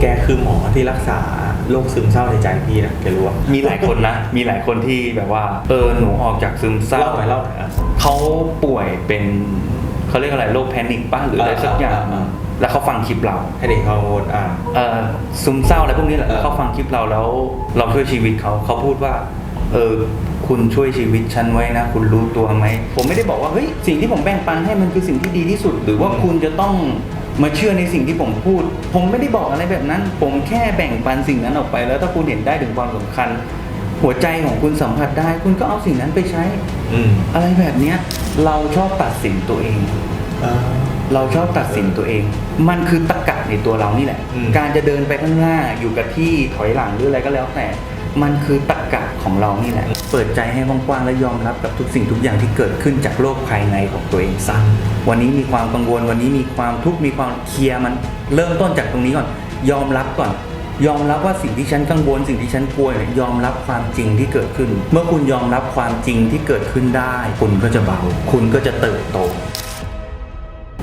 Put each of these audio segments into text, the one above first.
แกคือหมอที่รักษาโรคซึมเศร้าในใจพี่นะแกรู้ว่ามีหลายคนนะ มีหลายคนที่แบบว่า เออหนูออกจากซึมเศร้าเล่าหน่อยเล่าหน่อยอะ เขาป่วยเป็นเขาเรียกอะไรโรคแพนิคป้ะหรืออะไรอ่าสักอย่าง อ่าอ่า แล้วเขาฟังคลิปเราให้เด็กฮอร์โมนอ่า เออซึมเศร้าอะไรพวกนี้แหละเออเขาฟังคลิปเราแล้ว เราช่วยชีวิตเขาเขาพูดว่า เออคุณช่วยชีวิตฉันไว้นะ คุณรู้ตัวไหม ผมไม่ได้บอกว่าเฮ้ยสิ่งที่ผมแบ่งปันให้มันคือสิ่งที่ดีที่สุด หรือว่าคุณจะต้อง มาเชื่อในสิ่งที่ผมพูด ผมไม่ได้บอกอะไรแบบนั้น ผมแค่แบ่งปันสิ่งนั้นออกไป แล้วถ้าคุณเห็นได้ถึงความสำคัญ หัวใจของคุณสัมผัสได้ คุณก็เอาสิ่งนั้นไปใช้อืมอะไรแบบเนี้ยเราชอบตัดสินตัวเองอ่าเราชอบตัดสินตัวเอง มันคือตะกะในตัวเรานี่แหละอืมการจะเดินไปข้างหน้าอยู่กับที่ถอยหลังหรืออะไรก็แล้วแต่ มันคือตะกะของเรานี่แหละ เปิดใจให้กว้างๆและยอมรับกับทุกสิ่งทุกอย่างที่เกิดขึ้นจากโลกภายในของตัวเองซะวันนี้มีความกังวลวันนี้มีความทุกข์มีความเคลียร์มันเริ่มต้นจากตรงนี้ก่อนยอมรับก่อน ยอมรับว่าสิ่งที่ฉันกังวลสิ่งที่ฉันกลัวเนี่ยยอมรับความจริงที่เกิดขึ้น เมื่อคุณยอมรับความจริงที่เกิดขึ้นได้ คุณก็จะเบา คุณก็จะเติบโต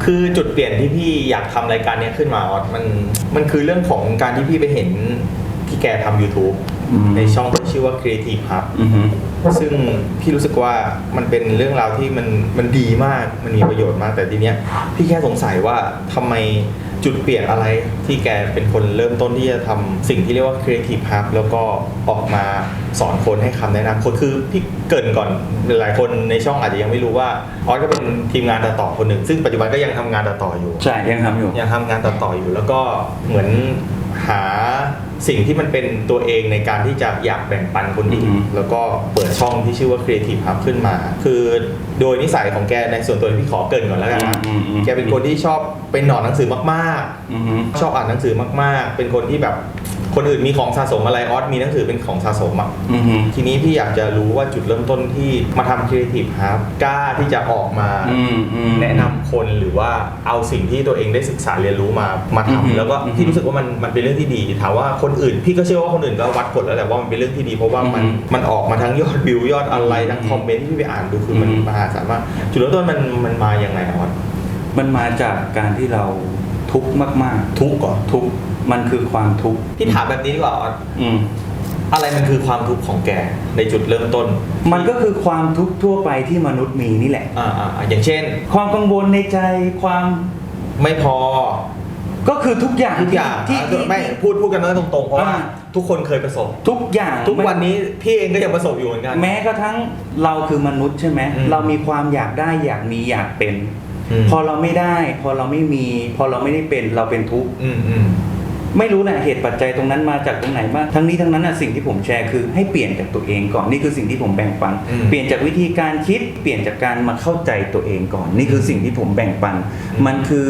คือจุดเปลี่ยนที่พี่อยากทำรายการนี้ขึ้นมาออสมันมันคือเรื่องของการที่พี่ไปเห็นพี่แกทำ YouTube ในช่องที่ชื่อว่า Creative Hub อือฮึ ซึ่งพี่รู้สึกว่ามันเป็นเรื่องราวที่มันมันดีมากมันมีประโยชน์มากแต่ทีเนี้ยพี่แค่สงสัยว่าทำไมจุดเปลี่ยนอะไรที่แกเป็นคนเริ่มต้นที่จะทำสิ่งที่เรียกว่า Creative Hub แล้วก็ออกมาสอนคนให้คำแนะนำคนคือพี่เกรินก่อนหลายคนในช่องอาจจะยังไม่รู้ว่าออสก็เป็นทีมงานตัดต่อคนหนึ่งซึ่งปัจจุบันก็ยังทำงานตัดต่ออยู่ ใช่ยังทำอยู่ ยังทำงานตัดต่ออยู่แล้วก็เหมือน หาสิ่งที่มันเป็นตัวเองในการที่จะอยากแบ่งปันคนอื่นอือฮึ แล้วก็เปิดช่องที่ชื่อว่า Creative Hub ขึ้นมา คือโดยนิสัยของแกในส่วนตัวพี่ขอเกรินก่อนแล้วกันนะอืมอืมแกเป็นคนที่ชอบเป็นหนอนหนังสือมากอือฮึๆชอบอ่านหนังสือมากๆ เป็นคนที่แบบ คนอื่นมีของสะสมอะไรออสมีหนังสือเป็นของสะสมอะอือฮึ ทีนี้พี่อยากจะรู้ว่าจุดเริ่มต้นที่มาทำ Creative Hub กล้าที่จะออกมา อืมอืม แนะนำคนหรือว่าเอาสิ่งที่ตัวเองได้ศึกษาเรียนรู้มามาอือฮึทำแล้วก็อือฮึพี่รู้สึกว่ามันมันเป็นเรื่องที่ดีถามว่าคนอื่นพี่ก็เชื่อว่าคนอื่นก็วัดผลแล้วแหละว่ามันเป็นเรื่องที่ดี เพราะว่ามันอือฮึมันออกมาทั้งยอดวิวยอดอะไรทั้งคอมเมนต์ที่พี่ไปอ่านดูคือมันอือฮึ มหาศาลมากจุดเริ่มต้นมันมันมาอย่างไงอะวะมันมาจากการที่เราทุกข์มาก ทุกข์ก่อน ๆ ทุกข์ มันคือความทุกข์พี่ถามแบบนี้ดีกว่าออสอืม อะไรมันคือความทุกข์ของแกในจุดเริ่มต้นมันก็คือความทุกข์ทั่วไปที่มนุษย์มีนี่แหละ อ่าอ่าอ่าอย่างเช่น ความกังวลในใจความไม่พอก็คือทุกอย่างทุกอย่างที่อะที่ ไม่พูดพูดกันตรงๆเพราะว่า อ่า ทุกคนเคยประสบ ทุกอย่างทุกวันนี้พี่เองก็ยังประสบอยู่เหมือนกัน แม้กระทั่งเราคือมนุษย์ใช่ไหมอืมเรามีความอยากได้อยากมีอยากเป็น อืม พอเราไม่ได้ พอเราไม่มี พอเราไม่ได้เป็นเราเป็นทุกข์ อืมอืม ไม่รู้แหละเหตุปัจจัยตรงนั้นมาจากตรงไหนบ้างทั้งนี้ทั้งนั้นนะสิ่งที่ผมแชร์คือให้เปลี่ยนจากตัวเองก่อนนี่คือสิ่งที่ผมแบ่งปัน อืม เปลี่ยนจากวิธีการคิด เปลี่ยนจากการมาเข้าใจตัวเองก่อน นี่คือสิ่งที่ผมแบ่งปันอืมมันคือ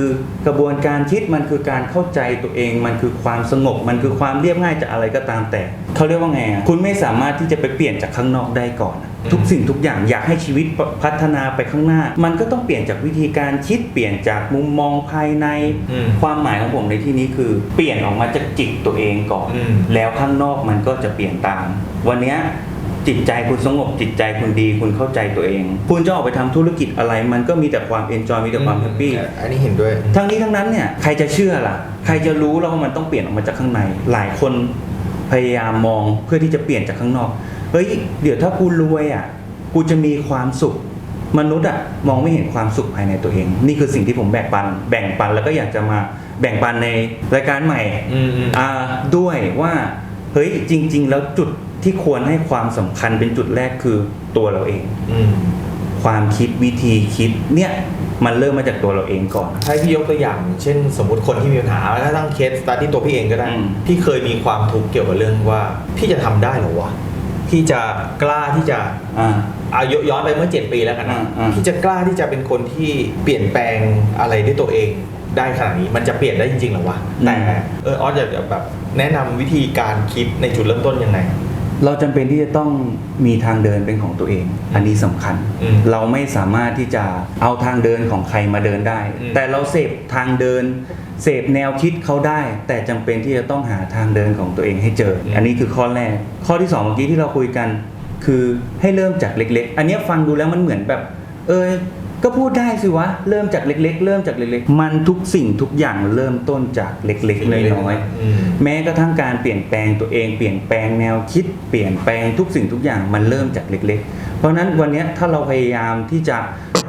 กระบวนการคิดมันคือการเข้าใจตัวเอง มันคือความสงบ มันคือความเรียบง่ายจากอะไรก็ตามแต่เขาเรียกว่าไงอะคุณไม่สามารถที่จะไปเปลี่ยนจากข้างนอกได้ก่อนอะ ทุกสิ่งทุกอย่างอยากให้ชีวิตพัฒนาไปข้างหน้า มันก็ต้องเปลี่ยนจากวิธีการคิดเปลี่ยนจากมุมมองภายในอืมความหมายของผมในที่นี้คือ เปลี่ยนออกมาจากจิตตัวเองก่อนอืมแล้วข้างนอกมันก็จะเปลี่ยนตาม วันเนี้ยจิตใจคุณสงบจิตใจคุณดีคุณเข้าใจตัวเอง คุณจะออกไปทำธุรกิจอะไร มันก็มีแต่ความเอนจอยมีแต่ความแฮปปี้อันนี้เห็นด้วย ทั้งนี้ทั้งนั้นเนี่ยใครจะเชื่อล่ะ ใครจะรู้แล้วว่ามันต้องเปลี่ยนออกมาจากข้างใน หลายคนพยายามมองเพื่อที่จะเปลี่ยนจากข้างนอกเฮ้ย เดี๋ยวถ้ากูรวยอะ กูจะมีความสุข มนุษย์อะมองไม่เห็นความสุขภายในตัวเอง นี่คือสิ่งที่ผมแบ่งปัน แบ่งปันแล้วก็อยากจะมาแบ่งปันในรายการใหม่อืมอืมอ่าด้วยว่า เฮ้ยจริง ๆ แล้วจุดที่ควรให้ความสำคัญเป็นจุดแรกคือตัวเราเอง อืมความคิดวิธีคิดเนี่ยมันเริ่มมาจากตัวเราเองก่อน ให้พี่ยกตัวอย่าง เช่น สมมติคนที่มีปัญหาแล้วตั้งเคสสตาร์ที่ตัวพี่เองก็ได้ อืม พี่เคยมีความทุกข์เกี่ยวกับเรื่องว่า พี่จะทำได้เหรอวะ พี่จะกล้าที่จะอ่า อายุย้อนไปเมื่อ 7 ปีแล้วกันนะอ่าอ่าพี่จะกล้าที่จะเป็นคนที่เปลี่ยนแปลงอะไรด้วยตัวเองได้ขนาดนี้มันจะเปลี่ยนได้จริงๆเหรอวะแต่เออออสอยากจะแบบแนะนำวิธีการคิดในจุดเริ่มต้นยังไง เราจำเป็นที่จะต้องมีทางเดินเป็นของตัวเอง อันนี้สำคัญ อืมเราไม่สามารถที่จะเอาทางเดินของใครมาเดินได้ อืม แต่เราเสพทางเดิน เสพแนวคิดเขาได้ แต่จำเป็นที่จะต้องหาทางเดินของตัวเองให้เจอ อันนี้คือข้อแรก ข้อที่สองเมื่อกี้ที่เราคุยกัน คือให้เริ่มจากเล็ก ๆ อันเนี้ยฟังดูแล้วมันเหมือนแบบ เอยก็พูดได้สิวะ เริ่มจากเล็ก ๆ เริ่มจากเล็กๆ มันทุกสิ่งทุกอย่างเริ่มต้นจากเล็กๆน้อยอืมๆแม้กระทั่งการเปลี่ยนแปลงตัวเองเปลี่ยนแปลงแนวคิด เปลี่ยนแปลงทุกสิ่งทุกอย่างมันเริ่มจากเล็ก ๆ เพราะฉะนั้นวันเนี้ยถ้าเราพยายามที่จะ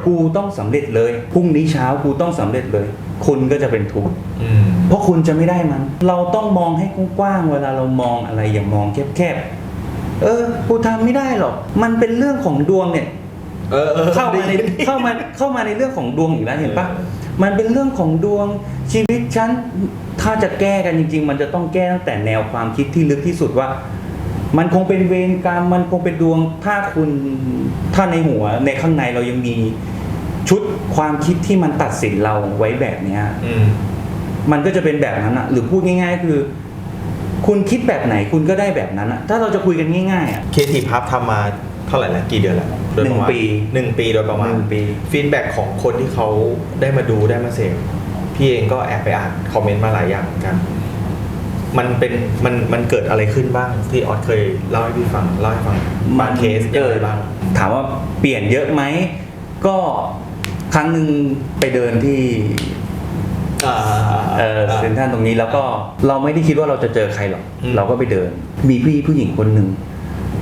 กูต้องสำเร็จเลยพรุ่งนี้เช้ากูต้องสำเร็จเลย คุณก็จะเป็นทุกข์อืมเพราะคุณจะไม่ได้มัน เราต้องมองให้กว้างๆเวลาเรามองอะไรอย่ามองแคบๆเออกูทำไม่ได้หรอก มันเป็นเรื่องของดวงเนี่ย เออเออเข้ามาในได้ยินเข้ามาเข้ามาในเรื่องของดวงอีกแล้วเห็นปะเออ มันเป็นเรื่องของดวงชีวิตฉันถ้าจะแก้กันจริง ๆ มันจะต้องแก้ตั้งแต่แนวความคิดที่ลึกที่สุดว่า มันคงเป็นเวรกรรมมันคงเป็นดวงถ้าคุณถ้าในหัวในข้างในเรายังมี ชุดความคิดที่มันตัดสินเราไว้แบบเนี้ยอืม มันก็จะเป็นแบบนั้นอะหรือพูดง่าย ๆ คือ คุณคิดแบบไหนคุณก็ได้แบบนั้นอะถ้าเราจะคุยกันง่ายๆอะ เคทีพับทำมาเท่าไหร่แล้วกี่เดือนแล้วโดยประมาณหนึ่งปีหนึ่งปีโดยประมาณหนึ่งปี ฟีดแบ็กของคนที่เขาได้มาดูได้มาเสพพี่เองก็แอบไปอ่านคอมเมนต์มาหลายอย่างเหมือนกัน มันเป็นมันมันเกิดอะไรขึ้นบ้าง ที่ออสเคยเล่าให้พี่ฟังเล่าให้ฟังบางเคสยังไงบ้าง ถามว่าเปลี่ยนเยอะไหมก็ ครั้งหนึ่งไปเดินที่อ่าเออเซ็นทรัลตรงนี้แล้วก็เราไม่ได้คิดว่าเราจะเจอใครหรอก อืม เราก็ไปเดิน มีพี่ผู้หญิงคนหนึ่ง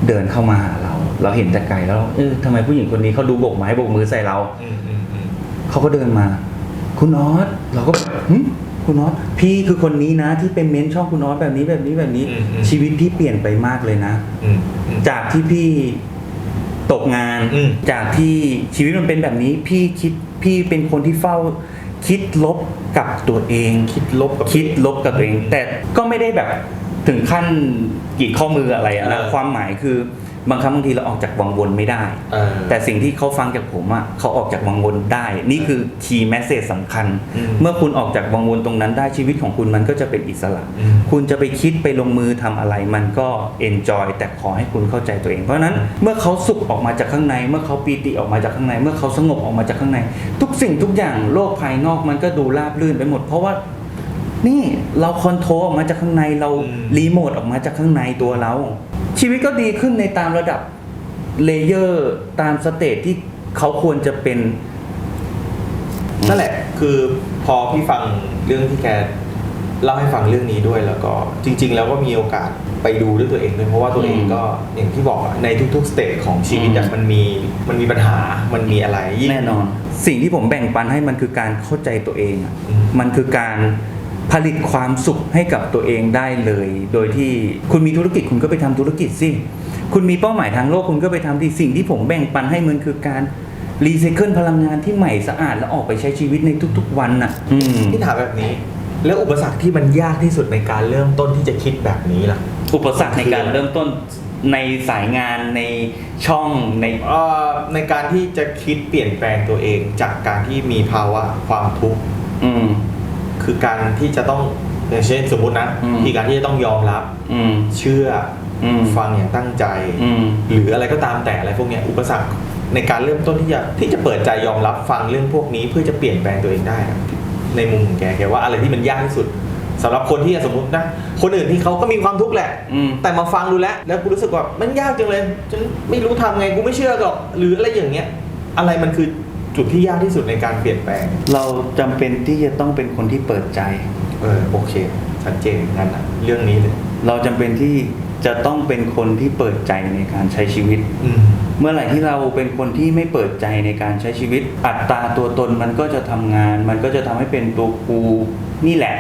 เดินเข้ามาหาเรา เราเห็นแต่ไกลแล้วเออทำไมผู้หญิงคนนี้เขาดูโบกไม้โบกมือใส่เรา อืมอืมอืมเขาก็เดินมา คุณนอตเราก็แบบหึคุณนอตพี่คือคนนี้นะ ที่เป็นเม้นช่องคุณนอตแบบนี้แบบนี้แบบนี้ ชีวิตพี่เปลี่ยนไปมากเลยนะ อืมอืมจากที่พี่ ตกงาน อืม จากที่ชีวิตมันเป็นแบบนี้ พี่คิดพี่เป็นคนที่เฝ้า คิดลบกับตัวเอง คิดลบกับ คิดลบกับตัวเอง แต่ก็ไม่ได้แบบถึงขั้นกรีดข้อมืออะไรอะนะเออ ความหมายคือ บางครั้งบางทีเราออกจากวังวนไม่ได้เออแต่สิ่งที่เขาฟังจากผมอะเขาออกจากวังวนได้ นี่คือคีย์แมสเซจสำคัญอืมเมื่อคุณออกจากวังวนตรงนั้นได้ชีวิตของคุณมันก็จะเป็นอิสระอืมคุณจะไปคิดไปลงมือทำอะไรมันก็เอนจอยแต่ขอให้คุณเข้าใจตัวเอง เพราะฉะนั้นเมื่อเขาสุขออกมาจากข้างใน เมื่อเขาปีติออกมาจากข้างใน เมื่อเขาสงบออกมาจากข้างใน ทุกสิ่งทุกอย่างโลกภายนอกมันก็ดูราบรื่นไปหมด เพราะว่านี่เราคอนโทรลออกมาจากข้างในเราอืมรีโมทออกมาจากข้างในตัวเรา ชีวิตก็ดีขึ้นในตามระดับเลเยอร์ตามสเตจที่เขาควรจะเป็นนั่นแหละ คือพอพี่ฟังเรื่องที่แกเล่าให้ฟังเรื่องนี้ด้วยแล้วก็จริง ๆ แล้วก็มีโอกาสไปดูด้วยตัวเองด้วยเพราะว่าตัวเองอืมก็อย่างที่บอกอะในทุกๆสเตจของชีวิตอะอืมมันมีมันมีปัญหามันมีอะไรยิ่งแน่นอน สิ่งที่ผมแบ่งปันให้มันคือการเข้าใจตัวเองอะอืมมันคือการ ผลิตความสุขให้กับตัวเองได้เลย โดยที่คุณมีธุรกิจคุณก็ไปทำธุรกิจสิ คุณมีเป้าหมายทางโลกคุณก็ไปทำที่สิ่งที่ผมแบ่งปันให้มันคือการรีไซเคิลพลังงานที่ใหม่สะอาดแล้วออกไปใช้ชีวิตในทุก ๆ วันน่ะอืมที่ถามแบบนี้ แล้วอุปสรรคที่มันยากที่สุดในการเริ่มต้นที่จะคิดแบบนี้ล่ะ อุปสรรคในการเริ่มต้นในสายงานในช่องในเอ่อในการที่จะคิดเปลี่ยนแปลงตัวเองจากการที่มีภาวะความทุกข์อืม คือการที่จะต้องอย่างเช่นสมมุตินะอืมที่การที่จะต้องยอมรับ อืม เชื่ออม ฟังอย่างตั้งใจ อืม หรืออะไรก็ตามแต่อะไรพวกเนี้ยอุปสรรคในการเริ่มต้นที่จะที่จะเปิดใจยอมรับฟังเรื่องพวกนี้เพื่อจะเปลี่ยนแปลงตัวเองได้อะในมุมของแกแกว่าอะไรที่มันยากที่สุดสำหรับคนที่สมมตินะคนอื่นที่เขาก็มีความทุกข์แหละ อืม แต่มาฟังดูแล้วแล้วกูรู้สึกว่ามันยากจังเลยฉันไม่รู้ทำไงกูไม่เชื่อหรอกหรืออะไรอย่างเงี้ย อะไรมันคือ จุดที่ยากที่สุดในการเปลี่ยนแปลง เราจำเป็นที่จะต้องเป็นคนที่เปิดใจ เออโอเคชัดเจนงั้นนะเรื่องนี้เลยเราจำเป็นที่จะต้องเป็นคนที่เปิดใจในการใช้ชีวิต อืม เมื่อไหร่ที่เราเป็นคนที่ไม่เปิดใจในการใช้ชีวิต อัตราตัวตนมันก็จะทำงาน มันก็จะทำให้เป็นตัวกูนี่แหละ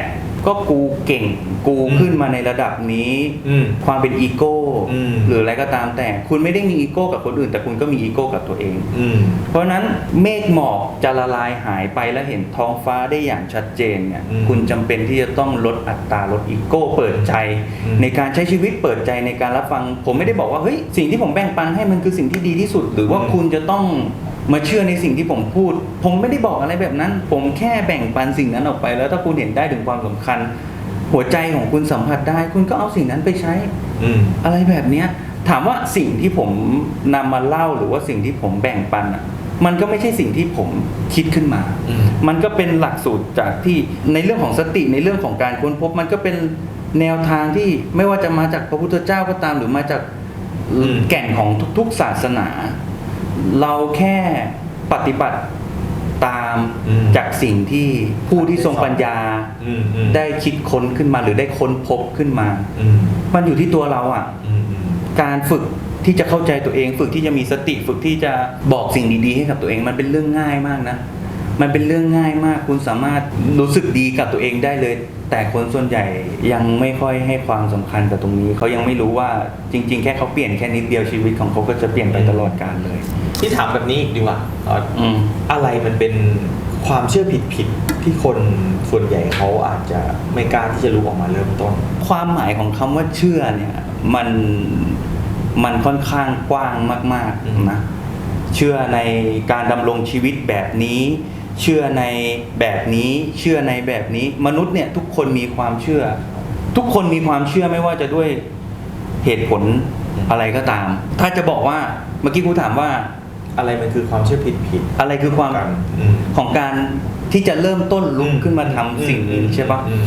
ก็กูเก่งกูอืมขึ้นมาในระดับนี้ อืม ความเป็นอีโก้อืม หรืออะไรก็ตามแต่ คุณไม่ได้มีอีโก้กับคนอื่น แต่คุณก็มีอีโก้กับตัวเอง อืม เพราะฉะนั้นเมฆหมอกจะละลายหายไปและเห็นท้องฟ้าได้อย่างชัดเจนเนี่ยอืมคุณจำเป็นที่จะต้องลดอัตราลดอีโก้เปิดใจ อืม ในการใช้ชีวิตเปิดใจในการรับฟัง ผมไม่ได้บอกว่าเฮ้ยสิ่งที่ผมแบ่งปันให้มันคือสิ่งที่ดีที่สุด หรือว่าคุณจะต้อง มาเชื่อในสิ่งที่ผมพูด ผมไม่ได้บอกอะไรแบบนั้น ผมแค่แบ่งปันสิ่งนั้นออกไป แล้วถ้าคุณเห็นได้ถึงความสำคัญ หัวใจของคุณสัมผัสได้ คุณก็เอาสิ่งนั้นไปใช้ อืมอะไรแบบเนี้ย ถามว่าสิ่งที่ผมนำมาเล่าหรือว่าสิ่งที่ผมแบ่งปันอะมันก็ไม่ใช่สิ่งที่ผมคิดขึ้นมาอืมมันก็เป็นหลักสูตรจากที่ในเรื่องของสติในเรื่องของการค้นพบ มันก็เป็นแนวทางที่ไม่ว่าจะมาจากพระพุทธเจ้าก็ตามหรือมาจากอืมแก่นของทุก ๆ ศาสนา เราแค่ปฏิบัติตามอืม จากสิ่งที่ผู้ที่ทรงปัญญาอืมอืมได้คิดค้นขึ้นมาหรือได้ค้นพบขึ้นมา อืมมันอยู่ที่ตัวเราอะ อืมอืม การฝึกที่จะเข้าใจตัวเอง ฝึกที่จะมีสติฝึกที่จะบอกสิ่งดีๆให้กับตัวเองมันเป็นเรื่องง่ายมากนะ มันเป็นเรื่องง่ายมากคุณสามารถรู้สึกดีกับตัวเองได้เลย แต่คนส่วนใหญ่ยังไม่ค่อยให้ความสำคัญกับตรงนี้เขายังไม่รู้ว่าจริง ๆ แค่เขาเปลี่ยนแค่นิดเดียวชีวิตของเขาก็จะเปลี่ยนไปตลอดกาลเลย ที่ถามแบบนี้อีกดีกว่าเอ่ออืมอะไรมันเป็นความเชื่อผิดๆที่คนส่วนใหญ่เขาอาจจะไม่กล้าที่จะลุกออกมาเริ่มต้น ความหมายของคำว่าเชื่อเนี่ยมันมันค่อนข้างกว้างมากอืมๆนะเชื่อในการดำรงชีวิตแบบนี้ เชื่อในแบบนี้ เชื่อในแบบนี้ มนุษย์เนี่ยทุกคนมีความเชื่อ ทุกคนมีความเชื่อไม่ว่าจะด้วยเหตุผลอะไรก็ตาม ถ้าจะบอกว่าเมื่อกี้ครูถามว่า อะไรมันคือความเชื่อผิดอะไรคือความกันอืม ของการที่จะเริ่มต้นลุกขึ้นมาทำสิ่งนี้ใช่ปะอืม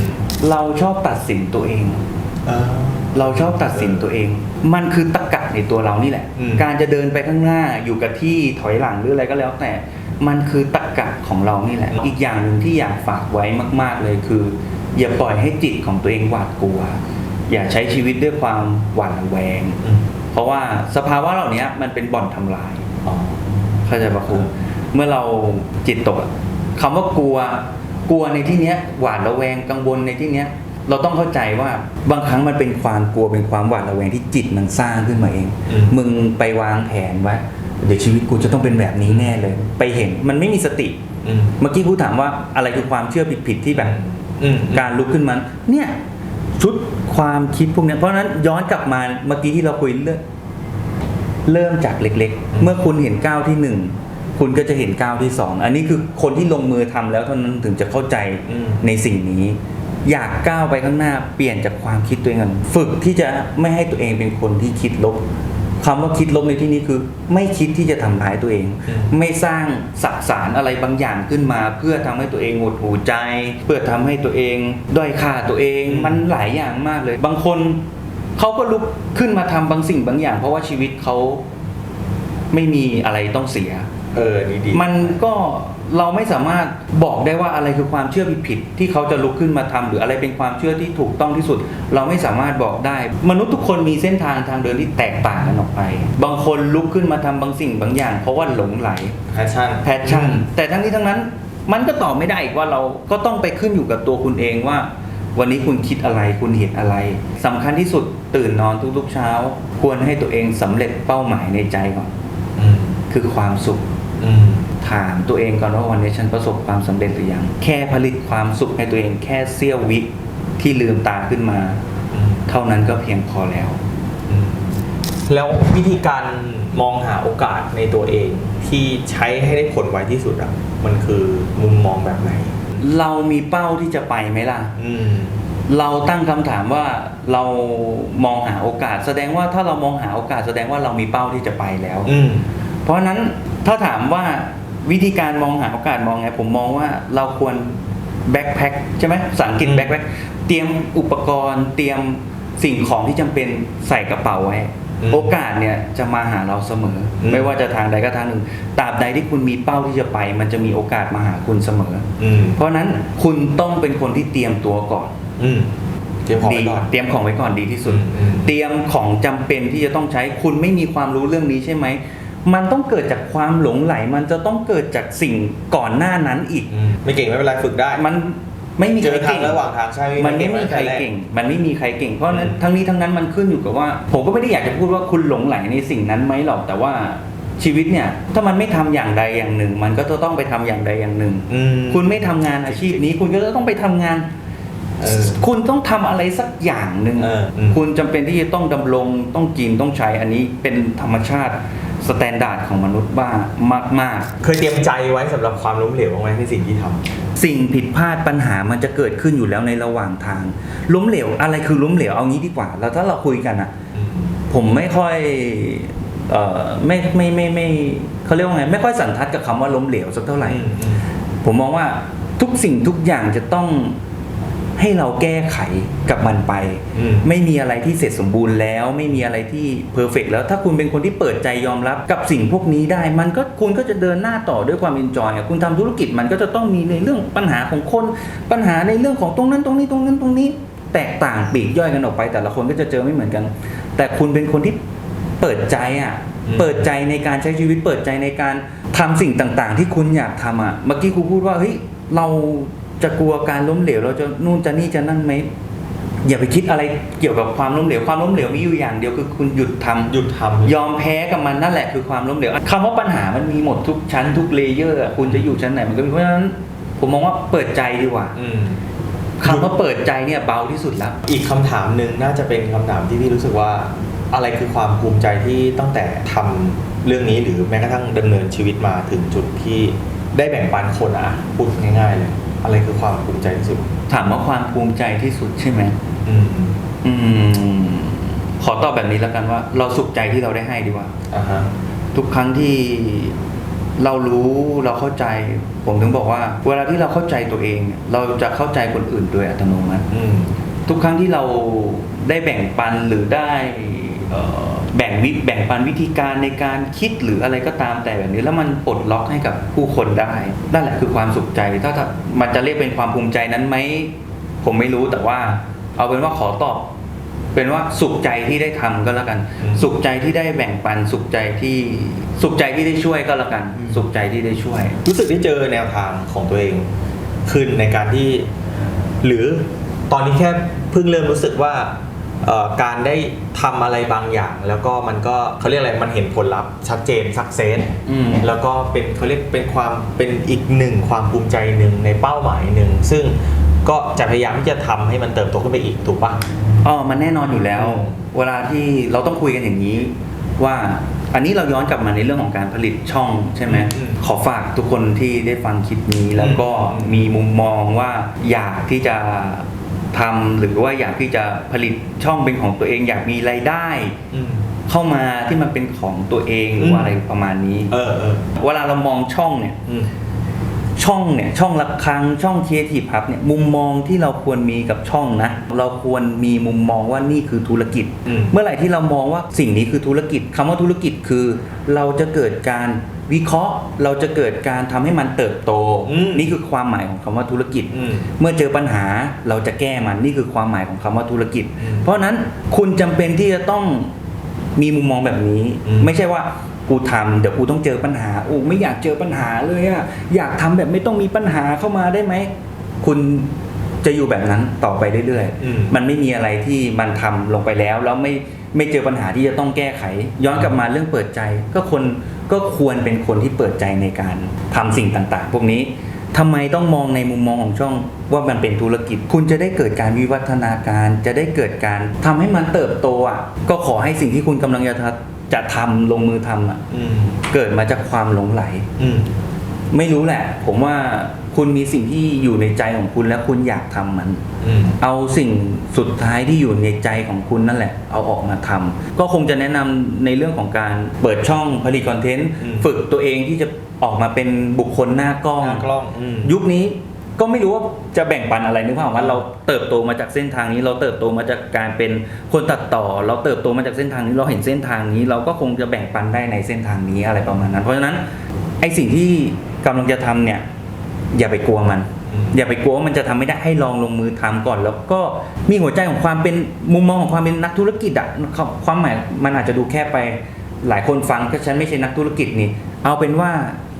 เราชอบตัดสินตัวเอง อ่า เราชอบตัดสินตัวเอง มันคือตะกะในตัวเรานี่แหละ อืม การจะเดินไปข้างหน้าอยู่กับที่ถอยหลังหรืออะไรก็แล้วแต่ มันคือตะกะของเรานี่แหละ อีกอย่างหนึ่งที่อยากฝากไว้มาก ๆเลยคือ อย่าปล่อยให้จิตของตัวเองหวาดกลัว อย่าใช้ชีวิตด้วยความหวาดระแวงอืมเพราะว่าสภาวะเหล่านี้มันเป็นบ่อนทำลายอ๋อเข้าใจปะครูเมื่อเราจิตตกอะคำว่ากลัว กลัวในที่เนี้ยหวาดระแวงกังวลในที่เนี้ย เราต้องเข้าใจว่าบางครั้งมันเป็นความกลัวเป็นความหวาดระแวงที่จิตมันสร้างขึ้นมาเองอืมมึงไปวางแผนไว้ เดี๋ยวชีวิตกูจะต้องเป็นแบบนี้แน่เลย ไปเห็นมันไม่มีสติอืมเมื่อกี้ครูถามว่าอะไรคือความเชื่อผิดๆที่แบบอืมการลุกขึ้นมาเนี่ยชุดความคิดพวกเนี้ยเพราะฉะนั้นย้อนกลับมาเมื่อกี้ที่เราคุยเรื่องเริ่มจากเล็ก ๆ เมื่อคุณเห็นก้าวที่หนึ่งคุณก็จะเห็นก้าวที่สองอันนี้คือคนที่ลงมือทำแล้วเท่านั้นถึงจะเข้าใจอืมในสิ่งนี้ อยากก้าวไปข้างหน้าเปลี่ยนจากความคิดตัวเองก่อนฝึกที่จะไม่ให้ตัวเองเป็นคนที่คิดลบ คำว่าคิดลบในที่นี้คือ ไม่คิดที่จะทำร้ายตัวเองอืมไม่สร้างสสารอะไรบางอย่างขึ้นมา เพื่อทำให้ตัวเองหดหูใจ เพื่อทำให้ตัวเองด้อยค่าตัวเองมันหลายอย่างมากเลย บางคนเขาก็ลุกขึ้นมาทำบางสิ่งบางอย่าง เพราะว่าชีวิตเขาไม่มีอะไรต้องเสีย เออนี่ดีมันก็ เราไม่สามารถบอกได้ว่าอะไรคือความเชื่อผิดๆที่เขาจะลุกขึ้นมาทำหรืออะไรเป็นความเชื่อที่ถูกต้องที่สุด เราไม่สามารถบอกได้ มนุษย์ทุกคนมีเส้นทางทางเดินที่แตกต่างกันออกไป บางคนลุกขึ้นมาทำบางสิ่งบางอย่าง เพราะว่าหลงไหลแพชชั่นแพชชั่นแต่ทั้งนี้ทั้งนั้นมันก็ตอบไม่ได้อีกว่าเราก็ต้องไปขึ้นอยู่กับตัวคุณเองว่า วันนี้คุณคิดอะไรคุณเห็นอะไรสำคัญที่สุดตื่นนอนทุกๆเช้า ควรให้ตัวเองสำเร็จเป้าหมายในใจก่อนอืมคือความสุขอืม ถามตัวเองก่อนว่าวันนี้ฉันประสบความสำเร็จหรือยัง แค่ผลิตความสุขให้ตัวเองแค่เสี้ยววิที่ลืมตาขึ้นมาอืมเท่านั้นก็เพียงพอแล้วอืมแล้ววิธีการมองหาโอกาสในตัวเองที่ใช้ให้ได้ผลไวที่สุดอะมันคือมุมมองแบบไหน เรามีเป้าที่จะไปไหมล่ะอืมเราตั้งคำถามว่าเรามองหาโอกาส แสดงว่าถ้าเรามองหาโอกาส แสดงว่าเรามีเป้าที่จะไปแล้วอืม เพราะฉะนั้นถ้าถามว่าวิธีการมองหาโอกาสมองไง ผมมองว่าเราควรแบ็คแพ็คใช่ไหมภาษาอังกฤษอืมแบ็คแพ็คเตรียมอุปกรณ์ เตรียมสิ่งของที่จำเป็นใส่กระเป๋าไว้ โอกาสเนี่ยจะมาหาเราเสมออไม่ว่าจะทางใดก็ทางหนึ่งตราบใดที่คุณมีเป้าที่จะไป มันจะมีโอกาสมาหาคุณเสมออืมเพราะฉะนั้นคุณต้องเป็นคนที่เตรียมตัวก่อนอืมเตรียมของดีไว้ก่อนเตรียมของไว้ก่อนดีที่สุดอืมอืมเตรียมของจำเป็นที่จะต้องใช้คุณไม่มีความรู้เรื่องนี้ใช่ไหม มันต้องเกิดจากความหลงไหล มันจะต้องเกิดจากสิ่งก่อนหน้านั้นอีกอืมไม่เก่งไม่เป็นไรฝึกได้ มันไม่มีเจใครอทางเก่งระหว่างทางใช่มันไม่มีใครเก่ง มันไม่มีใครเก่งเพราะฉะนั้นทั้งนี้ทั้งนั้นมันขึ้นอยู่กับว่า ผมก็ไม่ได้อยากจะพูดว่าคุณหลงไหลในสิ่งนั้นไหมหรอกแต่ว่าชีวิตเนี่ยถ้ามันไม่ทำอย่างใดอย่างหนึ่ง มันก็จะต้องไปทำอย่างใดอย่างหนึ่งอืมคุณไม่ทำงานอาชีพนี้ คุณก็จะต้องไปทำงานเออคุณต้องทำอะไรสักอย่างหนึ่งเอออืมคุณจำเป็นที่จะต้องดำรงต้องกินต้องใช้อันนี้เป็นธรรมชาติ สแตนดาร์ดของมนุษย์บ้ามาก เคยเตรียมใจไว้สำหรับความล้มเหลวบ้างไหมในสิ่งที่ทำๆ สิ่งผิดพลาดปัญหามันจะเกิดขึ้นอยู่แล้วในระหว่างทาง ล้มเหลวอะไรคือล้มเหลวเอางี้ดีกว่า แล้วถ้าเราคุยกันอะอืมผมไม่ค่อยเอ่อไม่ไม่ไม่ไม่เขาเรียกว่าไงไม่ค่อยสันทัดกับคำว่าล้มเหลวสักเท่าไหร่ อืมอืม ผมมองว่าทุกสิ่งทุกอย่างจะต้อง ให้เราแก้ไขกับมันไปอืมไม่มีอะไรที่เสร็จสมบูรณ์แล้ว ไม่มีอะไรที่เพอร์เฟกแล้ว ถ้าคุณเป็นคนที่เปิดใจยอมรับกับสิ่งพวกนี้ได้ มันก็คุณก็จะเดินหน้าต่อด้วยความเอนจอยคุณทำธุรกิจมันก็จะต้องมีในเรื่องปัญหาของคน ปัญหาในเรื่องของตรงนั้นตรงนี้ตรงนั้นตรงนี้ แตกต่างปลีกย่อยกันออกไป แต่ละคนก็จะเจอไม่เหมือนกัน แต่คุณเป็นคนที่เปิดใจอะอืมเปิดใจในการใช้ชีวิตเปิดใจในการทำสิ่งต่างๆ ที่คุณอยากทำอะเมื่อกี้ครูพูดว่าเฮ้ยเรา จะกลัวการล้มเหลวเราจะนู่นจะนี่จะนั่นไหมอย่าไปคิดอะไรเกี่ยวกับความล้มเหลวความล้มเหลวมีอยู่อย่างเดียวคือคุณหยุดทำหยุดทำยอมแพ้กับมันนั่นแหละคือความล้มเหลวคำว่าปัญหามันมีหมดทุกชั้นทุกเลเยอร์อะคุณจะอยู่ชั้นไหนมันก็มีเพราะฉะนั้น ผมมองว่าเปิดใจดีกว่าอืมคำว่าเปิดใจเนี่ยเบาที่สุดแล้ว อีกคำถามหนึ่งน่าจะเป็นคำถามที่พี่รู้สึกว่าอะไรคือความภูมิใจที่ตั้งแต่ทำเรื่องนี้หรือแม้กระทั่งดำเนินชีวิตมาถึงจุดที่ได้แบ่งปันคนอะพูดง่ายๆเลย อะไรคือความภูมิใจที่สุด ถามว่าความภูมิใจที่สุดใช่ไหมอืมอืม ขอตอบแบบนี้แล้วกันว่า เราสุขใจที่เราได้ให้ดีกว่า อ่าฮะ ทุกครั้งที่เรารู้เราเข้าใจ ผมถึงบอกว่า เวลาที่เราเข้าใจตัวเองเนี่ยเราจะเข้าใจคนอื่นโดยอัตโนมัติ อืม ทุกครั้งที่เราได้แบ่งปันหรือได้เอ่อ แบ่งวิแบ่งปันวิธีการในการคิดหรืออะไรก็ตามแต่แบบนี้ แล้วมันปลดล็อกให้กับผู้คนได้นั่นแหละคือความสุขใจ ถ้าถ้ามันจะเรียกเป็นความภูมิใจนั้นไหมผมไม่รู้แต่ว่า เอาเป็นว่าขอตอบ เป็นว่าสุขใจที่ได้ทำก็แล้วกันอืมสุขใจที่ได้แบ่งปันสุขใจที่สุขใจที่ได้ช่วยก็แล้วกันอืมสุขใจที่ได้ช่วย รู้สึกได้เจอแนวทางของตัวเองขึ้นในการที่ หรือตอนนี้แค่เพิ่งเริ่มรู้สึกว่าเอ่อ การได้ทำอะไรบางอย่าง แล้วก็มันก็เขาเรียกอะไรมันเห็นผลลัพธ์ชัดเจนสักเซนอืมแล้วก็เป็นเขาเรียกเป็นความเป็นอีกหนึ่งความภูมิใจหนึ่งในเป้าหมายหนึ่งซึ่งก็จะพยายามที่จะทำให้มันเติบโตขึ้นไปอีกถูกปะอ๋อมันแน่นอนอยู่แล้วอืมเวลาที่เราต้องคุยกันอย่างนี้ว่าอันนี้เราย้อนกลับมาในเรื่องของการผลิตช่องใช่ไหมอืมขอฝากทุกคนที่ได้ฟังคลิปนี้แล้วก็อืมมีมุมมองว่าอยากที่จะ ทำหรือว่าอยากที่จะผลิตช่องเป็นของตัวเองอยากมีรายได้ อืม เข้ามาที่มันเป็นของตัวเองหรือว่าอะไรประมาณนี้ เออเออเวลาเรามองช่องเนี่ย อืม ช่องเนี่ยช่องละครังช่อง Creative Hub เนี่ยมุมมองที่เราควรมีกับช่องนะ เราควรมีมุมมองว่านี่คือธุรกิจอืมเมื่อไหร่ที่เรามองว่าสิ่งนี้คือธุรกิจคำว่าธุรกิจคือ เราจะเกิดการวิเคราะห์เราจะเกิดการทำให้มันเติบโตอืมนี่คือความหมายของคำว่าธุรกิจอืมเมื่อเจอปัญหาเราจะแก้มันนี่คือความหมายของคำว่าธุรกิจอืมเพราะฉะนั้นคุณจำเป็นที่จะต้องมีมุมมองแบบนี้อืมไม่ใช่ว่า กูทำเดี๋ยวกูต้องเจอปัญหาโอ้ไม่อยากเจอปัญหาเลยอะอยากทำแบบไม่ต้องมีปัญหาเข้ามาได้ไหมคุณจะอยู่แบบนั้นต่อไปเรื่อยอืมๆมันไม่มีอะไรที่มันทำลงไปแล้วแล้วไม่ไม่เจอปัญหาที่จะต้องแก้ไข ย้อนกลับมาเรื่องเปิดใจ ก็คนก็ควรเป็นคนที่เปิดใจในการทำสิ่งต่างๆ พวกนี้ทำไมต้องมองในมุมมองของช่องว่ามันเป็นธุรกิจ คุณจะได้เกิดการวิวัฒนาการ จะได้เกิดการทำให้มันเติบโตอะก็ขอให้สิ่งที่คุณกำลังจะทำ จะทำลงมือทำอะอืมเกิดมาจากความหลงไหล อืมไม่รู้แหละ ผมว่าคุณมีสิ่งที่อยู่ในใจของคุณและคุณอยากทำมันอืมเอาสิ่งสุดท้ายที่อยู่ในใจของคุณนั่นแหละ เอาออกมาทำก็คงจะแนะนำในเรื่องของการเปิดช่องผลิตคอนเทนต์อืมฝึกตัวเองที่จะออกมาเป็นบุคคลหน้ากล้องหน้ากล้องอืมยุคนี้ ก็ไม่รู้ว่าจะแบ่งปันอะไรนึกภาพออกว่าเราเติบโตมาจากเส้นทางนี้ เราเติบโตมาจากการเป็นคนตัดต่อ เราเติบโตมาจากเส้นทางนี้เราเห็นเส้นทางนี้ เราก็คงจะแบ่งปันได้ในเส้นทางนี้อะไรประมาณนั้น เพราะฉะนั้นไอสิ่งที่กำลังจะทำเนี่ยอย่าไปกลัวมันอืมอย่าไปกลัวว่ามันจะทำไม่ได้ให้ลองลงมือทำก่อน แล้วก็มีหัวใจของความเป็นมุมมองของความเป็นนักธุรกิจอะความหมายมันอาจจะดูแค่ไปหลายคนฟังก็ฉันไม่ใช่นักธุรกิจนี่เอาเป็นว่า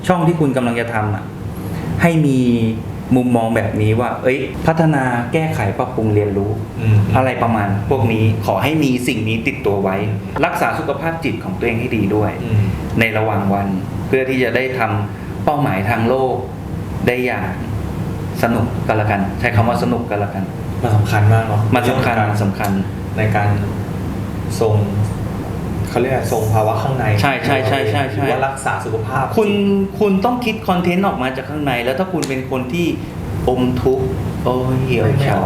ช่องที่คุณกำลังจะทำอะให้มี มุมมองแบบนี้ว่า เอ้ย พัฒนาแก้ไขปรับปรุงเรียนรู้อืมอะไรประมาณ พวกนี้ขอให้มีสิ่งนี้ติดตัวไว้ รักษาสุขภาพจิตของตัวเองให้ดีด้วยอืมในระหว่างวัน เพื่อที่จะได้ทำเป้าหมายทางโลก ได้อย่างสนุกกันละกัน ใช้คำว่าสนุกกันละกัน มันสำคัญมากเนาะมันสำคัญในมันเรื่องของการสำคัญในการทรง เขาเรียกอะไรทรงภาวะข้างในใช่ใช่ใช่ใช่ใช่ หรือว่ารักษาสุขภาพคุณคุณต้องคิดคอนเทนต์ออกมาจากข้างใน แล้วถ้าคุณเป็นคนที่อมทุกข์โอ้ยเหี่ยวเฉา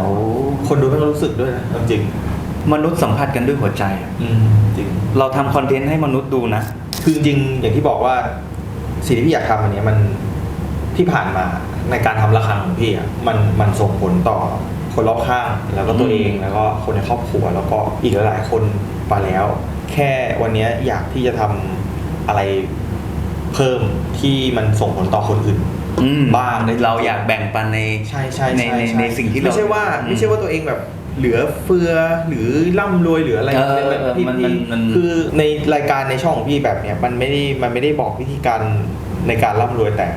คนดูไม่รู้สึกด้วยนะจริงมนุษย์สัมผัสกันด้วยหัวใจอะอืมจริง เราทำคอนเทนต์ให้มนุษย์ดูนะ คือจริงๆอย่างที่บอกว่าสิ่งที่พี่อยากทำอันเนี้ยมันที่ผ่านมาในการทำราคาของพี่อะมันมันส่งผลต่อ คนรอบข้างแล้วก็ตัวเองแล้วก็คนในครอบครัว แล้วก็อีกหลายๆคนมาแล้ว แค่วันเนี้ยอยากที่จะทำอะไรเพิ่มที่มันส่งผลต่อคนอื่นอืมบ้างในเราอยากแบ่งปันในใช่ใช่ในใช่ในช่ในสิ่งที่เราไม่ใช่ว่าอืมไม่ใช่ว่าตัวเองแบบเหลือเฟือหรือร่ำรวยหรืออะไรเออแบบพี่มันพี่มันมันคือในรายการในช่องของพี่แบบเนี้ยมันไม่ได้มันไม่ได้บอกวิธีการในการร่ำรวยแต่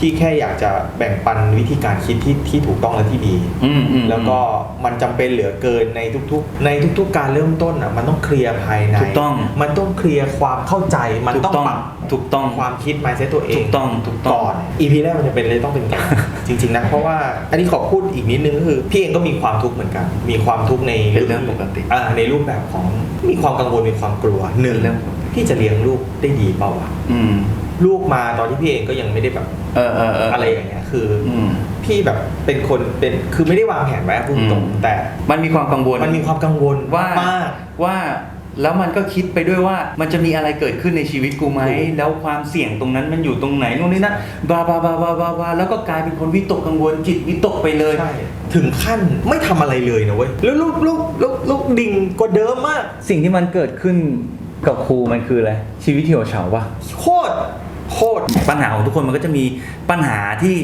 พี่แค่อยากจะแบ่งปันวิธีการคิดที่ที่ถูกต้องและที่ดี อืมอืม แล้วก็มันจำเป็นเหลือเกินในทุกๆ ในทุกๆการเริ่มต้นอะมันต้องเคลียร์ภายในถูกต้อง มันต้องเคลียร์ความเข้าใจมันถูกต้องต้องปรับถูกต้อง ความคิด mindset ตัวเองถูกต้องถูกต้อง ก่อน EP แรกมันจะเป็นเลยต้องเป็นแกน จริง ๆนะ เพราะว่าอันนี้ขอพูดอีกนิดนึงก็คือพี่เองก็มีความทุกข์เหมือนกัน มีความทุกข์ในเป็นเรื่องปกติ อ่าในรูปแบบของมีความกังวลมีความกลัวหนึ่งเป็นเรื่องปกติพี่จะเลี้ยงลูกได้ดีเปล่าวะ อืม ลูกมาตอนที่พี่เองก็ยังไม่ได้แบบเออเออเอออะไรอย่างเงี้ยคืออม พี่แบบเป็นคนเป็นคือไม่ได้วางแผนไว้อะพูดตรงอืมแต่มันมีความกังวล มันมีความกังวลว่ามาก ว่าแล้วมันก็คิดไปด้วยว่ามันจะมีอะไรเกิดขึ้นในชีวิตกูไหมถูกแล้วความเสี่ยงตรงนั้นมันอยู่ตรงไหนนู่นนี่นั่นบาบาบาบาบาบาแล้วก็กลายเป็นคนวิตกกังวลจิตวิตกไปเลย ใช่ถึงขั้นไม่ทำอะไรเลยนะเว้ยแล้วลูกลูกลูกลูกดิ่งกว่าเดิมมาก สิ่งที่มันเกิดขึ้นกับครูมันคืออะไรชีวิตเหี่ยวเฉาปะโคตร โคตรปัญหาของทุกคนมันก็จะมีปัญหาที่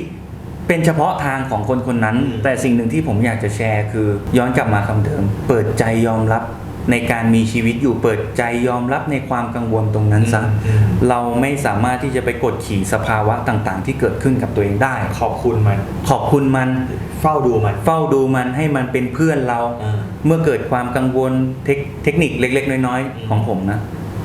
เป็นเฉพาะทางของคนคนนั้นอืมแต่สิ่งหนึ่งที่ผมอยากจะแชร์คือ ย้อนกลับมาคำเดิม เปิดใจยอมรับในการมีชีวิตอยู่เปิดใจยอมรับในความกังวลตรงนั้นซะอืมเราไม่สามารถที่จะไปกดขี่สภาวะต่างๆ ที่เกิดขึ้นกับตัวเองได้ ขอบคุณมัน ขอบคุณมัน เฝ้าดูมัน เฝ้าดูมันให้มันเป็นเพื่อนเราอ่าเมื่อเกิดความกังวลเทคเทคนิคเล็ก ๆ น้อยอืมๆของผมนะ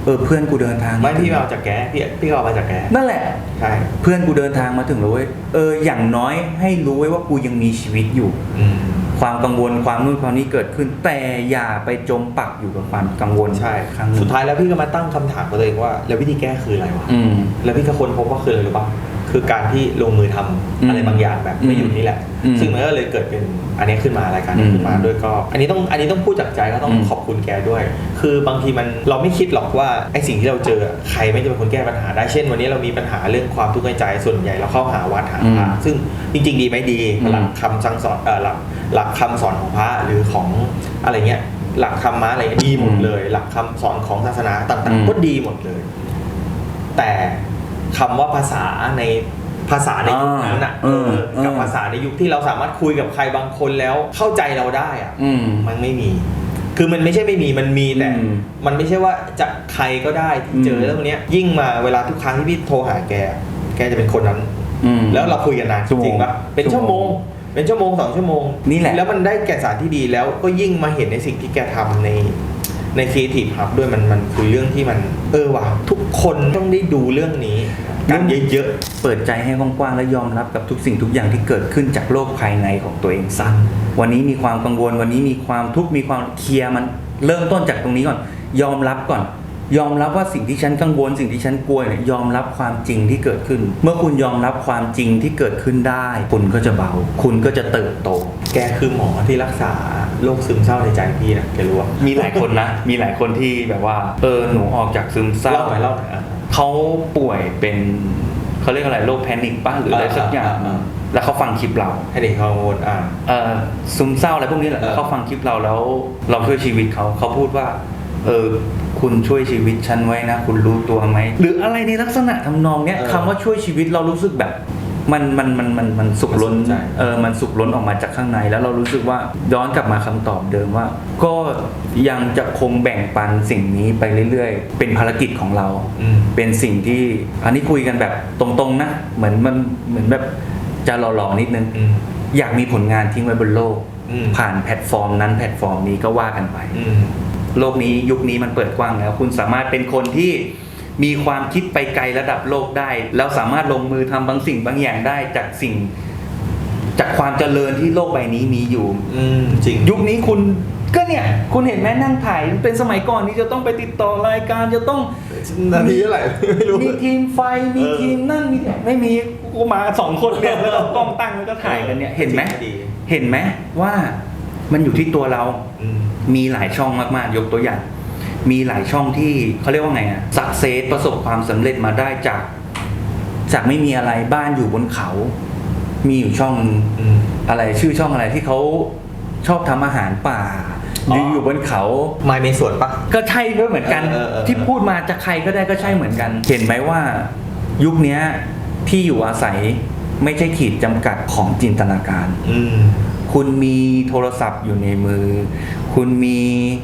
เออเพื่อนกูเดินทางไม่พี่เอาจากแกพี่พี่เอามาจากแกนั่นแหละใช่เพื่อนกูเดินทางมาถึงแล้วเว้ยเอออย่างน้อยให้รู้ไว้ว่ากูยังมีชีวิตอยู่อืมความกังวลความนู่นความนี้เกิดขึ้น แต่อย่าไปจมปักอยู่กับความกังวลใช่ครั้งหนึ่งสุดท้ายแล้วพี่ก็มาตั้งคำถามกับตัวเองว่า แล้ววิธีแก้คืออะไรวะอืมแล้วพี่ก็ค้นพบว่าคืออะไรรู้ป่ะ คือการที่ลงมือทำอะไรอืมบางอย่างแบบไม่หยุดนี่แหละอืมซึ่งมันก็เลยเกิดเป็นอันนี้ขึ้นมารายการนี้อืมขึ้นมาด้วยก็ อันนี้ต้องอันนี้ต้องพูดจากใจก็ต้องอืมขอบคุณแกด้วย คือบางทีมันเราไม่คิดหรอกว่าไอ้สิ่งที่เราเจอใครไม่จะเป็นคนแก้ปัญหาได้เช่น วันนี้เรามีปัญหาเรื่องความทุกข์ในใจส่วนใหญ่เราเข้าหาวัดหาพระอืมซึ่งจริง ๆ ดีไหมดีอืมหลักคำสั่งสอนเอ่อหลักหลักคำสอนของพระหรือของอะไรเงี้ยหลักธรรมะอะไรเงี้ยดีหมดเลย หลักคำสอนของศาสนาต่างๆ ก็ดีหมดเลย แต่ คำว่าภาษาในภาษาในยุคนั้นอะเออเออกับเออภาษาในยุคที่เราสามารถคุยกับใครบางคนแล้วเข้าใจเราได้อะอืมมันไม่มี คือมันไม่ใช่ไม่มีมันมีแต่อืมมันไม่ใช่ว่าจะใครก็ได้ที่เจออืมเรื่องเนี้ยยิ่งมาเวลาทุกครั้งที่พี่โทรหาแก แกจะเป็นคนนั้นอืมแล้วเราคุยกันนานจชั่วโมงริงๆปะเป็นชั่วโมงเป็นชั่วโมงสองชั่วโมงนี่แหละแล้วมันได้แก่สารที่ดีแล้วก็ยิ่งมาเห็นในสิ่งที่แกทำใน ในครีเอทีฟฮับด้วยมันมันคือเรื่องที่มัน เออว่ะทุกคนต้องได้ดูเรื่องนี้กันเยอะเปิดใจให้กว้างๆและยอมรับกับทุกสิ่งทุกอย่างที่เกิดขึ้นจากโลกภายในของตัวเองซะวันนี้มีความกังวลวันนี้มีความทุกข์มีความเคลียร์มันเริ่มต้นจากตรงนี้ก่อน ยอมรับก่อน ยอมรับว่าสิ่งที่ฉันกังวลสิ่งที่ฉันกลัวเนี่ยยอมรับความจริงที่เกิดขึ้น เมื่อคุณยอมรับความจริงที่เกิดขึ้นได้ คุณก็จะเบา คุณก็จะเติบโตๆแกคือหมอที่รักษา โรคซึมเศร้าในใจพี่นะแกรู้ว่ามีหลายคนนะ มีหลายคนที่แบบว่า เออหนูออกจากซึมเศร้าเล่าหน่อยเล่าหน่อยอะ เขาป่วยเป็นเขาเรียกอะไรโรคแพนิคป้ะหรืออะไรอ่าสักอย่าง อ่าอ่า แล้วเขาฟังคลิปเราให้เด็กฮอร์โมนอ่า เออซึมเศร้าอะไรพวกนี้แหละเออเขาฟังคลิปเราแล้ว เราช่วยชีวิตเขาเขาพูดว่า เออคุณช่วยชีวิตฉันไว้นะ คุณรู้ตัวไหมหรืออะไรในลักษณะทำนองเนี้ยคำว่าช่วยชีวิตเรารู้สึกแบบ มันมันมันมันมันสุกล้นมันสุขใจเออมันสุกล้นออกมาจากข้างใน แล้วเรารู้สึกว่าย้อนกลับมาคำตอบเดิมว่า ก็ยังจะคงแบ่งปันสิ่งนี้ไปเรื่อยๆ เป็นภารกิจของเราอืมเป็นสิ่งที่อันนี้คุยกันแบบตรงๆนะ เหมือนมันเหมือนแบบจะหล่อๆนิดนึงอืมอยากมีผลงานทิ้งไว้บนโลกอืมผ่านแพลตฟอร์มนั้นแพลตฟอร์มนี้ก็ว่ากันไปอืมโลกนี้ยุคนี้มันเปิดกว้างแล้ว คุณสามารถเป็นคนที่ มีความคิดไปไกลระดับโลกได้ แล้วสามารถลงมือทำบางสิ่งบางอย่างได้จากสิ่ง จากความเจริญที่โลกใบนี้มีอยู่ อืมจริง ยุคนี้คุณก็เนี่ย คุณเห็นไหมนั่งถ่ายเป็นสมัยก่อนนี้จะต้องไปติดต่อรายการจะต้องนาทีเท่าไหร่ไม่รู้มีทีมไฟมีเออทีมนั่นมีไม่มีกูมาสองคนเนี่ยแล้วก็กล้องตั้งแล้วก็ถ่ายกันเนี่ยเห็นไหมดีเห็นไหมว่ามันอยู่ที่ตัวเราอืมมีหลายช่องมากๆ ยกตัวอย่าง มีหลายช่องที่เขาเรียกว่าไงอะสักเซสประสบความสำเร็จมาได้จาก จากไม่มีอะไรบ้านอยู่บนเขา มีอยู่ช่องหนึ่งอืมอะไรชื่อช่องอะไรที่เขาชอบทำอาหารป่าอ๋อหรืออยู่บนเขาไมเมสวนปะก็ใช่ด้วยเหมือนกันเออเออเออที่พูดมาจะใครก็ได้ก็ใช่เหมือนกัน เห็นไหมว่า ยุคเนี้ยที่อยู่อาศัยไม่ใช่ขีดจำกัดของจินตนาการอืมคุณมีโทรศัพท์อยู่ในมือ คุณมี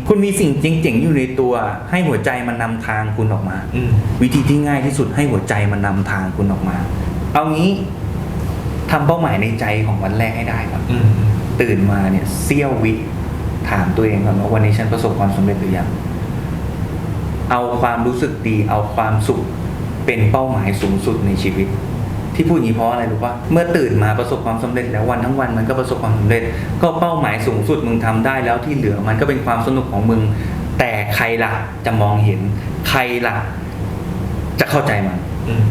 คุณมีสิ่งเจ๋งๆอยู่ในตัว ให้หัวใจมันนำทางคุณออกมา อืม วิธีที่ง่ายที่สุดให้หัวใจมันนำทางคุณออกมา เอางี้ทำเป้าหมายในใจของวันแรกให้ได้ครับอืม ตื่นมาเนี่ยเสี้ยววิถามตัวเองก่อนว่าวันนี้ฉันประสบความสำเร็จหรือยัง เอาความรู้สึกดี เอาความสุขเป็นเป้าหมายสูงสุดในชีวิต ที่พูดอย่างนี้เพราะอะไรรู้ป่ะเมื่อตื่นมาประสบความสำเร็จแล้ววันทั้งวันมันก็ประสบความสำเร็จ ก็เป้าหมายสูงสุดมึงทำได้แล้วที่เหลือมันก็เป็นความสนุกของมึง แต่ใครล่ะจะมองเห็น ใครล่ะ จะเข้าใจมันอืม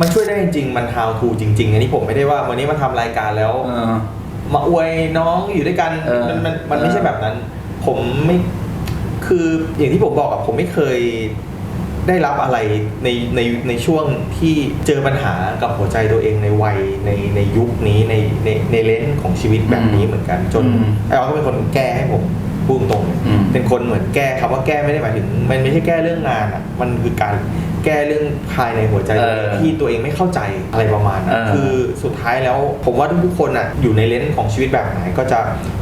มันช่วยได้จริงๆมัน how to จริง ๆ อันนี้ผมไม่ได้ว่า วันนี้มาทำรายการแล้วเออมาอวยน้องอยู่ด้วยกันเออมันมันมันเออไม่ใช่แบบนั้น ผมไม่คืออย่างที่ผมบอกอะผมไม่เคย ได้รับอะไรในในในช่วงที่เจอปัญหากับหัวใจตัวเองในวัยในในยุคนี้ในในในเลนส์ของชีวิตแบบนี้เหมือนกัน จนอืมไอ้ออก็เป็นคนแก้ให้ผมพูดตรงเลยอืม เป็นคนเหมือนแก้คำว่าแก้ไม่ได้หมายถึง มันไม่ใช่แก้เรื่องงานอะมันคือการ แก้เรื่องภายในหัวใจตัวเองเออที่ตัวเองไม่เข้าใจอะไรประมาณนั้นเออคือสุดท้ายแล้วผมว่าทุกๆคนอะอยู่ในเลนส์ของชีวิตแบบไหนก็จะ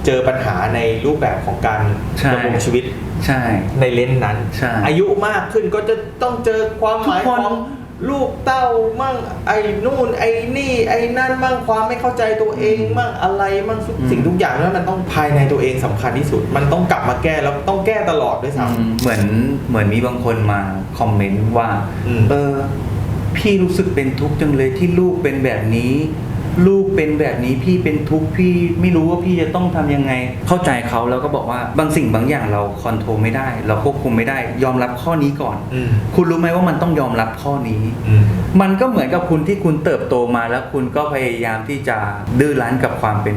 เจอปัญหาในรูปแบบของการใช่ ดำรงชีวิตใช่ ในเลนส์นั้น ใช่อายุมากขึ้นก็จะต้องเจอความหมายทุกคนของ ลูกเต้ามั่งไอ้นู่นไอ้นี่ ไอ้นั่นมั่งความไม่เข้าใจตัวเองมั่งอะไรมั่งทุกสิ่งทุกอย่างแล้วมันต้องภายในตัวเองสำคัญที่สุด มันต้องกลับมาแก้แล้วต้องแก้ตลอดด้วยซ้อืมเหมือนเหมือนมีบางคนมาคอมเมนต์ว่าอืมเออพี่รู้สึกเป็นทุกข์จังเลยที่ลูกเป็นแบบนี้ ลูกเป็นแบบนี้พี่เป็นทุกข์พี่ไม่รู้ว่าพี่จะต้องทำยังไง เข้าใจเขาแล้วก็บอกว่าบางสิ่งบางอย่างเราคอนโทรลไม่ได้ เราควบคุมไม่ได้ ยอมรับข้อนี้ก่อน อืมคุณรู้ไหมว่ามันต้องยอมรับข้อนี้ อืม มันก็เหมือนกับคุณที่คุณเติบโตมาแล้วคุณก็พยายามที่จะดื้อรั้นกับความเป็น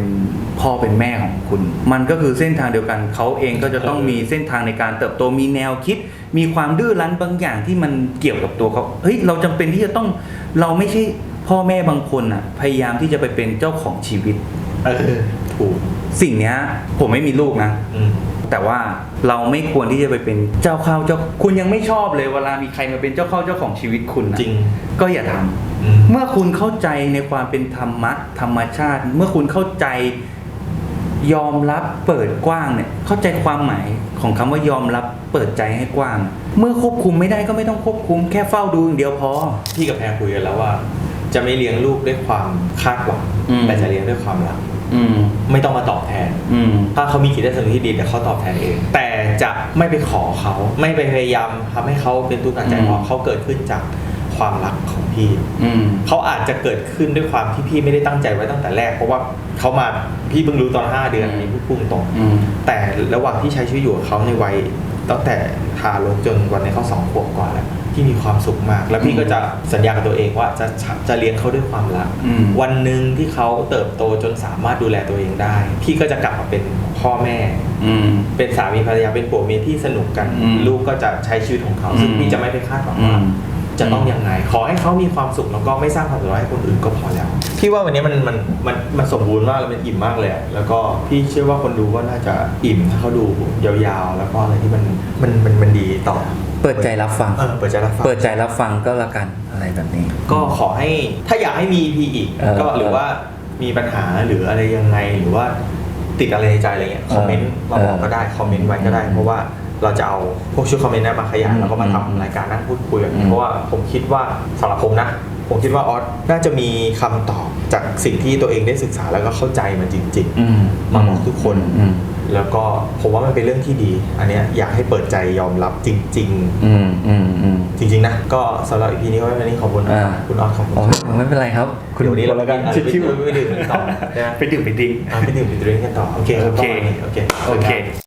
พ่อเป็นแม่ของคุณ มันก็คือเส้นทางเดียวกันเขาเองก็จะต้องเออมีเส้นทางในการเติบโตมีแนวคิด มีความดื้อรั้นบางอย่างที่มันเกี่ยวกับตัวเขาเฮ้ยเราจำเป็นที่จะต้องเราไม่ใช่ พ่อแม่บางคนอะ พยายามที่จะไปเป็นเจ้าของชีวิต เออถูกสิ่งเนี้ย ผมไม่มีลูกนะ อืม แต่ว่าเราไม่ควรที่จะไปเป็นเจ้าเข้าเจ้าคุณยังไม่ชอบเลยเวลามีใครมาเป็นเจ้าเข้าเจ้าของชีวิตคุณนะจริง ก็อย่าทำ อืม เมื่อคุณเข้าใจในความเป็นธรรมะธรรมชาติ เมื่อคุณเข้าใจยอมรับเปิดกว้างเนี่ย เข้าใจความหมายของคำว่ายอมรับเปิดใจให้กว้าง เมื่อควบคุมไม่ได้ก็ไม่ต้องควบคุมแค่เฝ้าดูอย่างเดียวพอ พี่กับแพรคุยกันแล้วว่า จะไม่เลี้ยงลูกด้วยความคาดหวังอืม แต่จะเลี้ยงด้วยความรัก อืม ไม่ต้องมาตอบแทน อืม ถ้าเขามีจิตสำนึกที่ดีเดี๋ยวเขาตอบแทนเอง แต่จะไม่ไปขอเขาไม่ไปพยายามทำให้เขาเป็นทุกข์หนักใจอืม เพราะเขาเกิดขึ้นจากความรักของพี่อืม เขาอาจจะเกิดขึ้นด้วยความที่พี่ไม่ได้ตั้งใจไว้ตั้งแต่แรก เพราะว่าเขามาพี่เพิ่งรู้ตอน 5 เดือนอืม อันนี้พูดตรงอืมๆแต่ระหว่างที่ใช้ชีวิตอยู่กับเขาในวัยตั้งแต่ทารกจนวันนี้เขาสองขวบกว่าแล้ว พี่มีความสุขมาก แล้วพี่ก็จะสัญญากับตัวเองว่าจะจะเลี้ยงเขาด้วยความรัก อืม วันหนึ่งที่เขาเติบโตจนสามารถดูแลตัวเองได้ พี่ก็จะกลับมาเป็นพ่อแม่ อืม เป็นสามีภรรยาเป็นผัวเมียที่สนุกกัน อืมลูกก็จะใช้ชีวิตของเขา ซึ่งอืมพี่จะไม่ไปคาดหวังอืว่ามจะต้องยังไง ขอให้เขามีความสุขแล้วก็ไม่สร้างความเดือดร้อนให้คนอื่นก็พอแล้ว พี่ว่าวันนี้มันมันมันมันสมบูรณ์มากแล้วมันอิ่มมากเลยอะแล้วก็พี่เชื่อว่าคนดูก็น่าจะอิ่มถ้าเขาดูยาวๆ แล้วก็อะไรที่มันมันมันมันดีต่อ เปิดใจรับฟัง เออเปิดใจรับฟัง เปิดใจรับฟังก็แล้วกันอะไรแบบนี้ ก็ขอให้ถ้าอยากให้มี EP อีกเออก็หรือว่ามีปัญหาหรืออะไรยังไงหรือว่าติดอะไรในใจอะไรเงี้ยคอมเมนต์มาบอกก็ได้คอมเมนต์ไว้ก็ได้ เพราะว่าเราจะเอาพวกชุดคอมเมนต์นั้นมาขยายอืมแล้วก็มาอืมทำรายการนั่งพูดคุยแบบอืนี้มเพราะว่าผมคิดว่าสำหรับผมนะ ผมคิดว่าออสน่าจะมีคำตอบจากสิ่งที่ตัวเองได้ศึกษาแล้วก็เข้าใจมันจริงอืมมาบอกทุกคนอืมๆแล้วก็ผมว่ามันเป็นเรื่องที่ดี อันเนี้ยอยากให้เปิดใจยอมรับจริงอืมอืมอืมๆจริง ๆ นะ ก็สำหรับ EP นี้ก็วันนี้ขอบคุณนะอ่าคุณออสขอบคุณอ๋อครับไม่เป็นไรครับเดี๋ยววันนี้เราแล้วกันไปชิวไปดื่มกันต่อนะๆไปดื่มไปดื่มอะไปดื่มไปดื่มกันต่อโอเคครับโอเคโอเคโอเค